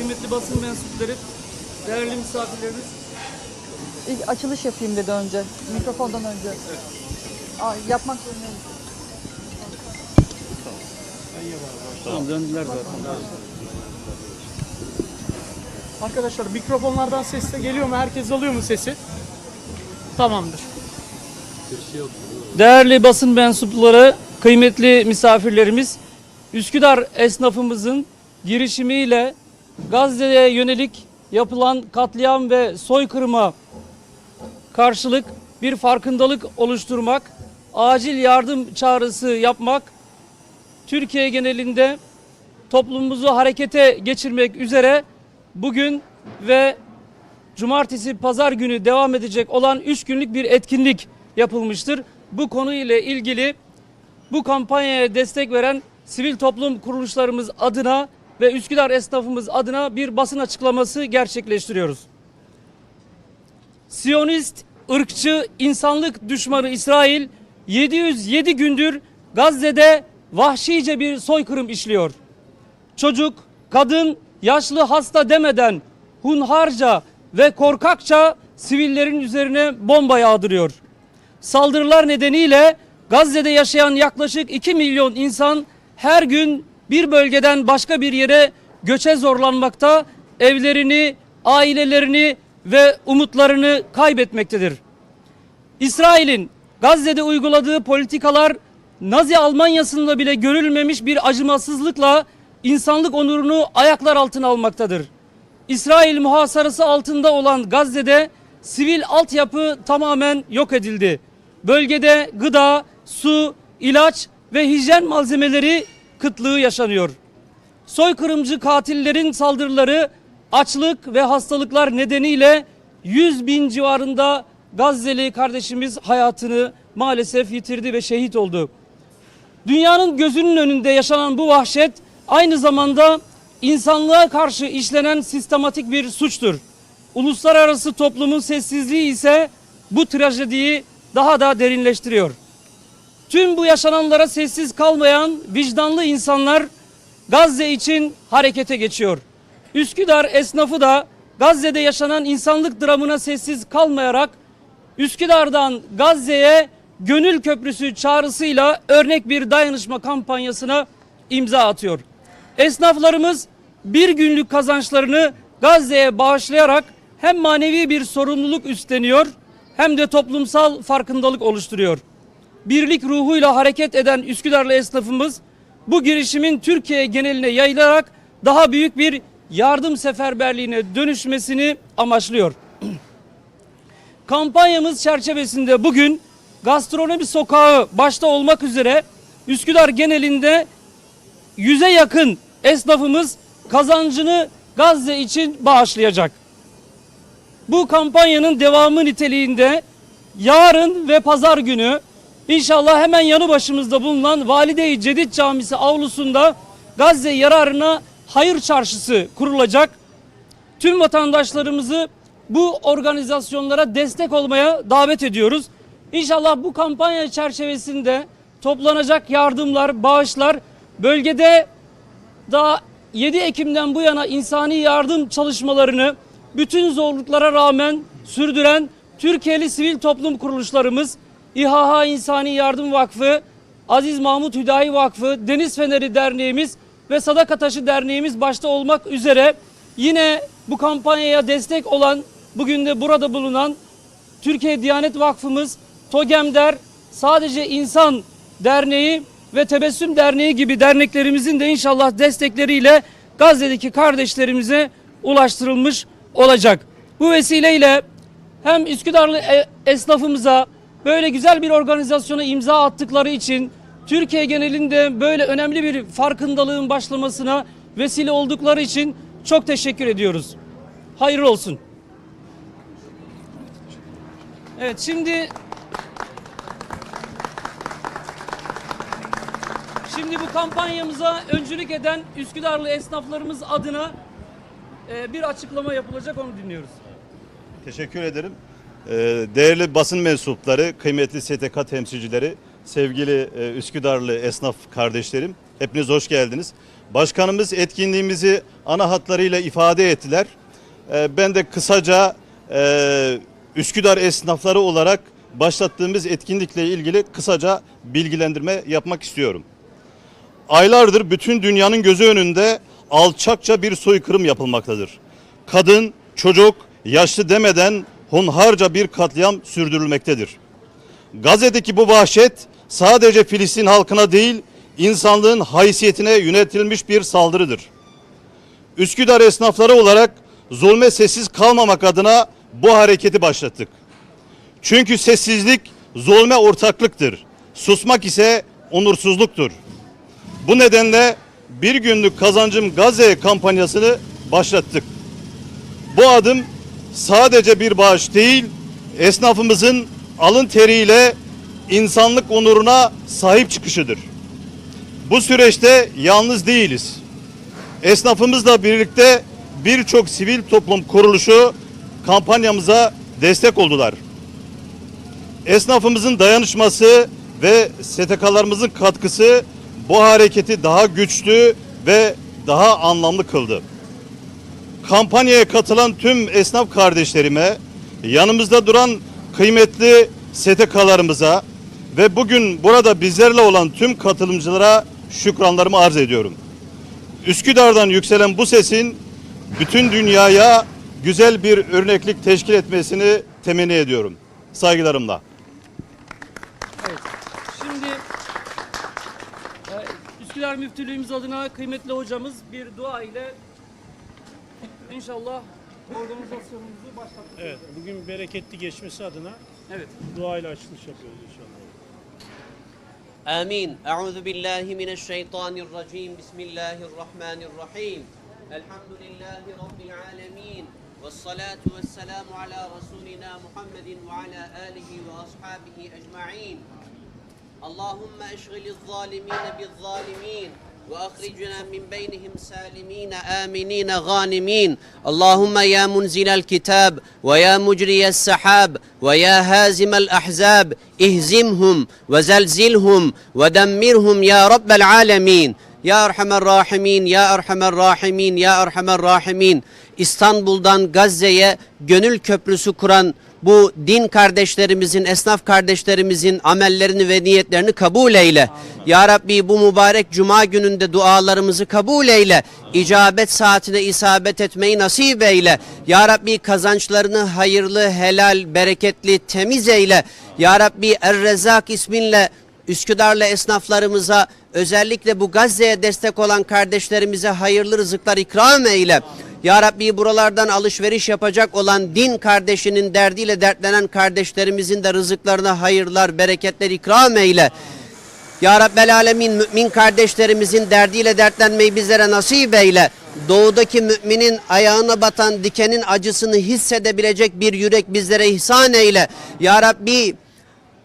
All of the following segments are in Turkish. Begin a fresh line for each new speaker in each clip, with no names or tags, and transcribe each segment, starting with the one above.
kıymetli basın mensupları, değerli misafirlerimiz.
İlk açılış yapayım dedi önce. Mikrofondan önce. Aa, yapmak zorundayım.
Tamam döndüler zaten.
Arkadaşlar mikrofonlardan ses de geliyor mu? Herkes alıyor mu sesi? Tamamdır.
Değerli basın mensupları, kıymetli misafirlerimiz, Üsküdar esnafımızın girişimiyle Gazze'ye yönelik yapılan katliam ve soykırıma karşılık bir farkındalık oluşturmak, acil yardım çağrısı yapmak, Türkiye genelinde toplumumuzu harekete geçirmek üzere bugün ve cumartesi pazar günü devam edecek olan 3 günlük bir etkinlik yapılmıştır. Bu konu ile ilgili bu kampanyaya destek veren sivil toplum kuruluşlarımız adına ve Üsküdar esnafımız adına bir basın açıklaması gerçekleştiriyoruz. Siyonist, ırkçı, insanlık düşmanı İsrail 707 gündür Gazze'de vahşice bir soykırım işliyor. Çocuk, kadın, yaşlı hasta demeden hunharca ve korkakça sivillerin üzerine bomba yağdırıyor. Saldırılar nedeniyle Gazze'de yaşayan yaklaşık 2 milyon insan her gün bir bölgeden başka bir yere göçe zorlanmakta, evlerini, ailelerini ve umutlarını kaybetmektedir. İsrail'in Gazze'de uyguladığı politikalar Nazi Almanyası'nda bile görülmemiş bir acımasızlıkla insanlık onurunu ayaklar altına almaktadır. İsrail muhasarası altında olan Gazze'de sivil altyapı tamamen yok edildi. Bölgede gıda, su, ilaç ve hijyen malzemeleri kıtlığı yaşanıyor. Soykırımcı katillerin saldırıları açlık ve hastalıklar nedeniyle 100 bin civarında Gazze'li kardeşimiz hayatını maalesef yitirdi ve şehit oldu. Dünyanın gözünün önünde yaşanan bu vahşet aynı zamanda insanlığa karşı işlenen sistematik bir suçtur. Uluslararası toplumun sessizliği ise bu trajediyi daha da derinleştiriyor. Tüm bu yaşananlara sessiz kalmayan vicdanlı insanlar Gazze için harekete geçiyor. Üsküdar esnafı da Gazze'de yaşanan insanlık dramına sessiz kalmayarak Üsküdar'dan Gazze'ye gönül köprüsü çağrısıyla örnek bir dayanışma kampanyasına imza atıyor. Esnaflarımız bir günlük kazançlarını Gazze'ye bağışlayarak hem manevi bir sorumluluk üstleniyor hem de toplumsal farkındalık oluşturuyor. Birlik ruhuyla hareket eden Üsküdarlı esnafımız bu girişimin Türkiye geneline yayılarak daha büyük bir yardım seferberliğine dönüşmesini amaçlıyor. Kampanyamız çerçevesinde bugün gastronomi sokağı başta olmak üzere Üsküdar genelinde yüze yakın esnafımız kazancını Gazze için bağışlayacak. Bu kampanyanın devamı niteliğinde yarın ve pazar günü inşallah hemen yanı başımızda bulunan Valide-i Cedid Camisi avlusunda Gazze yararına hayır çarşısı kurulacak. Tüm vatandaşlarımızı bu organizasyonlara destek olmaya davet ediyoruz. İnşallah bu kampanya çerçevesinde toplanacak yardımlar, bağışlar bölgede daha 7 Ekim'den bu yana insani yardım çalışmalarını bütün zorluklara rağmen sürdüren Türkiye'li sivil toplum kuruluşlarımız İHH İnsani Yardım Vakfı, Aziz Mahmut Hüdayi Vakfı, Deniz Feneri Derneğimiz ve Sadaka Taşı Derneğimiz başta olmak üzere yine bu kampanyaya destek olan bugün de burada bulunan Türkiye Diyanet Vakfımız, TOGEMDER, Sadece İnsan Derneği ve Tebessüm Derneği gibi derneklerimizin de inşallah destekleriyle Gazze'deki kardeşlerimize ulaştırılmış olacak. Bu vesileyle hem Üsküdarlı e- esnafımıza böyle güzel bir organizasyona imza attıkları için Türkiye genelinde böyle önemli bir farkındalığın başlamasına vesile oldukları için çok teşekkür ediyoruz. Hayırlı olsun. Evet şimdi Şimdi bu kampanyamıza öncülük eden Üsküdarlı esnaflarımız adına e, bir açıklama yapılacak onu dinliyoruz.
Teşekkür ederim. Ee, Değerli basın mensupları, kıymetli STK temsilcileri, sevgili e, Üsküdarlı esnaf kardeşlerim, hepiniz hoş geldiniz. Başkanımız etkinliğimizi ana hatlarıyla ifade ettiler. Ee, ben de kısaca e, Üsküdar esnafları olarak başlattığımız etkinlikle ilgili kısaca bilgilendirme yapmak istiyorum. Aylardır bütün dünyanın gözü önünde alçakça bir soykırım yapılmaktadır. Kadın, çocuk, yaşlı demeden hunharca bir katliam sürdürülmektedir. Gazze'deki bu vahşet sadece Filistin halkına değil, insanlığın haysiyetine yönetilmiş bir saldırıdır. Üsküdar esnafları olarak zulme sessiz kalmamak adına bu hareketi başlattık. Çünkü sessizlik zulme ortaklıktır. Susmak ise onursuzluktur. Bu nedenle bir günlük kazancım Gazze kampanyasını başlattık. Bu adım sadece bir bağış değil, esnafımızın alın teriyle insanlık onuruna sahip çıkışıdır. Bu süreçte yalnız değiliz. Esnafımızla birlikte birçok sivil toplum kuruluşu kampanyamıza destek oldular. Esnafımızın dayanışması ve STK'larımızın katkısı bu hareketi daha güçlü ve daha anlamlı kıldı. Kampanyaya katılan tüm esnaf kardeşlerime, yanımızda duran kıymetli STK'larımıza ve bugün burada bizlerle olan tüm katılımcılara şükranlarımı arz ediyorum. Üsküdar'dan yükselen bu sesin bütün dünyaya güzel bir örneklik teşkil etmesini temenni ediyorum. Saygılarımla.
Şimdi e, Üsküdar Müftülüğümüz adına kıymetli hocamız bir dua ile inşallah organizasyonumuzu başlattık.
Evet, bugün bereketli geçmesi adına
Evet.
duayla açılış yapıyoruz inşallah.
آمين أعوذ بالله من الشيطان الرجيم بسم الله الرحمن الرحيم الحمد لله رب العالمين والصلاة والسلام على رسولنا محمد وعلى آله وأصحابه أجمعين اللهم اشغل الظالمين بالظالمين وأخرجنا من بينهم سالمين آمنين غانمين. اللهم يا منزل الكتاب ويا مجري السحاب ويا هازم الأحزاب اهزمهم وزلزلهم ودمرهم يا رب العالمين. يا أرحم الراحمين يا أرحم الراحمين يا أرحم الراحمين. İstanbul'dan Gazze'ye gönül köprüsü kuran bu din kardeşlerimizin, esnaf kardeşlerimizin amellerini ve niyetlerini kabul eyle. Ya Rabbi bu mübarek cuma gününde dualarımızı kabul eyle. İcabet saatine isabet etmeyi nasip eyle. Ya Rabbi kazançlarını hayırlı, helal, bereketli, temiz eyle. Ya Rabbi Er-Rezzak isminle Üsküdar'la esnaflarımıza özellikle bu Gazze'ye destek olan kardeşlerimize hayırlı rızıklar ikram eyle. Ya Rabbi buralardan alışveriş yapacak olan din kardeşinin derdiyle dertlenen kardeşlerimizin de rızıklarına hayırlar, bereketler ikram eyle. Ya Rabbel Alemin mümin kardeşlerimizin derdiyle dertlenmeyi bizlere nasip eyle. Doğudaki müminin ayağına batan dikenin acısını hissedebilecek bir yürek bizlere ihsan eyle. Ya Rabbi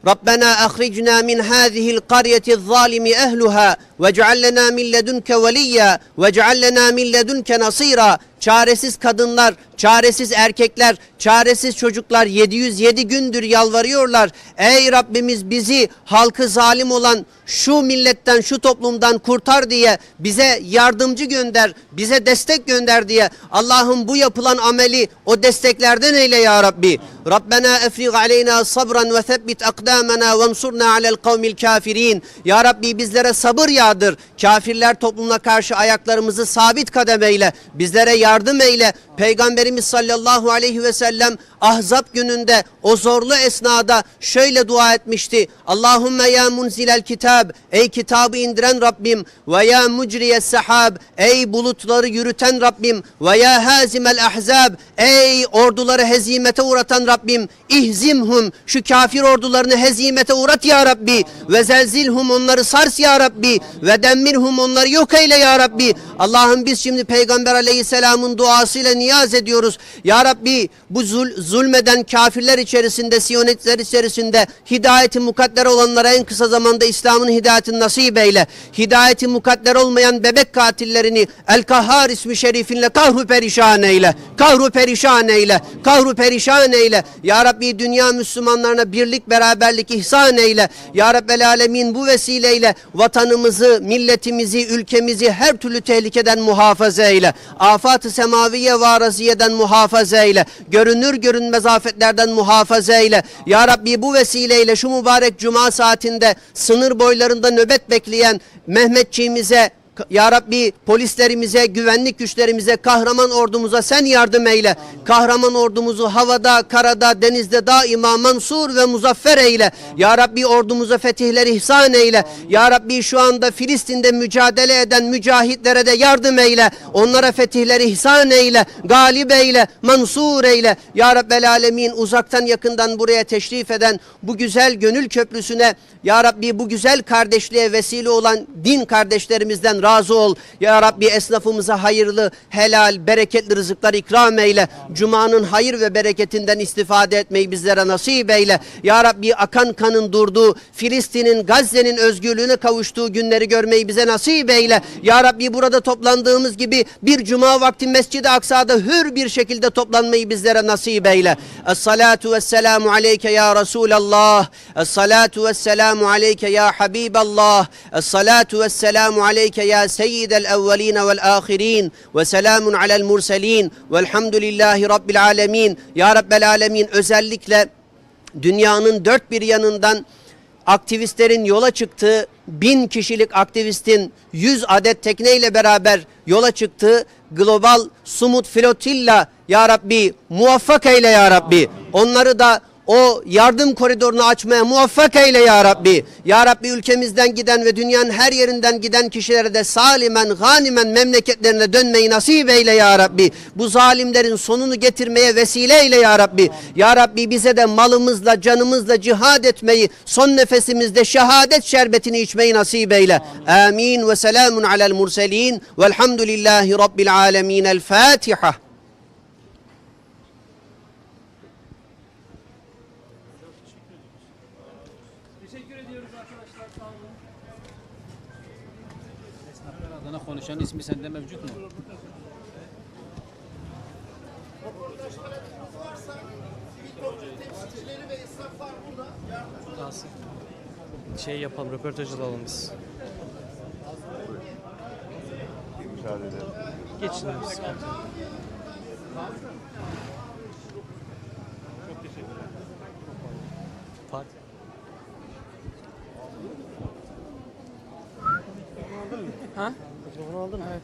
ربنا أخرجنا من هذه القرية الظالم أهلها واجعل لنا من لدنك وليا واجعل لنا من لدنك نصيرا Çaresiz kadınlar, çaresiz erkekler, çaresiz çocuklar 707 gündür yalvarıyorlar. Ey Rabbimiz bizi halkı zalim olan şu milletten, şu toplumdan kurtar diye bize yardımcı gönder, bize destek gönder diye. Allah'ım bu yapılan ameli o desteklerden eyle ya Rabbi. Rabbena efrig aleyna sabran ve thebbit akdamena ve ensurna alel kavmil kafirin. Ya Rabbi bizlere sabır yağdır. Kafirler toplumuna karşı ayaklarımızı sabit kademeyle. Bizlere yardım eyle. Peygamberimiz sallallahu aleyhi ve sellem Ahzab gününde o zorlu esnada şöyle dua etmişti. Allahümme ya munzilel kitab ey kitabı indiren Rabbim ve ya mucriyes sahab ey bulutları yürüten Rabbim ve ya hazimel ahzab ey orduları hezimete uğratan Rabbim ihzimhum şu kafir ordularını hezimete uğrat ya Rabbi ve zelzilhum onları sars ya Rabbi ve demmirhum onları yok eyle ya Rabbi Allah'ım biz şimdi Peygamber aleyhisselamın duasıyla niyaz ediyoruz ya Rabbi bu zul, zulmeden kafirler içerisinde, siyonistler içerisinde hidayeti mukadder olanlara en kısa zamanda İslam'ın hidayetini nasip eyle. Hidayeti mukadder olmayan bebek katillerini El Kahhar ismi şerifinle kahru perişan eyle. Kahru perişan eyle. Kahru perişan eyle. Ya Rabbi dünya Müslümanlarına birlik, beraberlik ihsan eyle. Ya Rabbel Alemin bu vesileyle vatanımızı, milletimizi, ülkemizi her türlü tehlikeden muhafaza eyle. Afat-ı semaviye ve araziyeden muhafaza eyle. Görünür görünmez afetlerden muhafaza eyle. Ya Rabbi bu vesileyle şu mübarek cuma saatinde sınır boylarında nöbet bekleyen Mehmetçiğimize ya Rabbi polislerimize, güvenlik güçlerimize, kahraman ordumuza sen yardım eyle. Kahraman ordumuzu havada, karada, denizde daima mansur ve muzaffer eyle. Ya Rabbi ordumuza fetihleri ihsan eyle. Ya Rabbi şu anda Filistin'de mücadele eden mücahitlere de yardım eyle. Onlara fetihleri ihsan eyle. Galip eyle, mansur eyle. Ya Rabbel Alemin uzaktan yakından buraya teşrif eden bu güzel gönül köprüsüne Ya Rabbi bu güzel kardeşliğe vesile olan din kardeşlerimizden razı ol. Ya Rabbi esnafımıza hayırlı, helal, bereketli rızıklar ikram eyle. Cuma'nın hayır ve bereketinden istifade etmeyi bizlere nasip eyle. Ya Rabbi akan kanın durduğu, Filistin'in, Gazze'nin özgürlüğüne kavuştuğu günleri görmeyi bize nasip eyle. Ya Rabbi burada toplandığımız gibi bir cuma vakti Mescid-i Aksa'da hür bir şekilde toplanmayı bizlere nasip eyle. Es-salatu vesselamu aleyke ya Resulallah. Es-salatu vesselamu aleyke ya Habiballah. Es-salatu vesselamu aleyke ya evvelin vel ahirin. Ve selamun alel murselin. Velhamdülillahi Rabbil alemin. Ya Rabbel alemin özellikle dünyanın dört bir yanından aktivistlerin yola çıktığı bin kişilik aktivistin 100 adet tekneyle beraber yola çıktığı global sumut flotilla ya Rabbi muvaffak eyle ya Rabbi. Onları da o yardım koridorunu açmaya muvaffak eyle ya Rabbi. Ya Rabbi ülkemizden giden ve dünyanın her yerinden giden kişilere de salimen, ganimen memleketlerine dönmeyi nasip eyle ya Rabbi. Bu zalimlerin sonunu getirmeye vesile eyle ya Rabbi. Ya Rabbi bize de malımızla, canımızla cihad etmeyi, son nefesimizde şehadet şerbetini içmeyi nasip eyle. Amin ve selamun alel murselin velhamdülillahi rabbil alemin. El Fatiha.
Adına konuşan ismi sende mevcut mu?
Şey yapalım, röportaj alalım biz. Geçin abi. sıkıntı yok. Fatih. Ha? Mikrofonu aldın mı? Evet.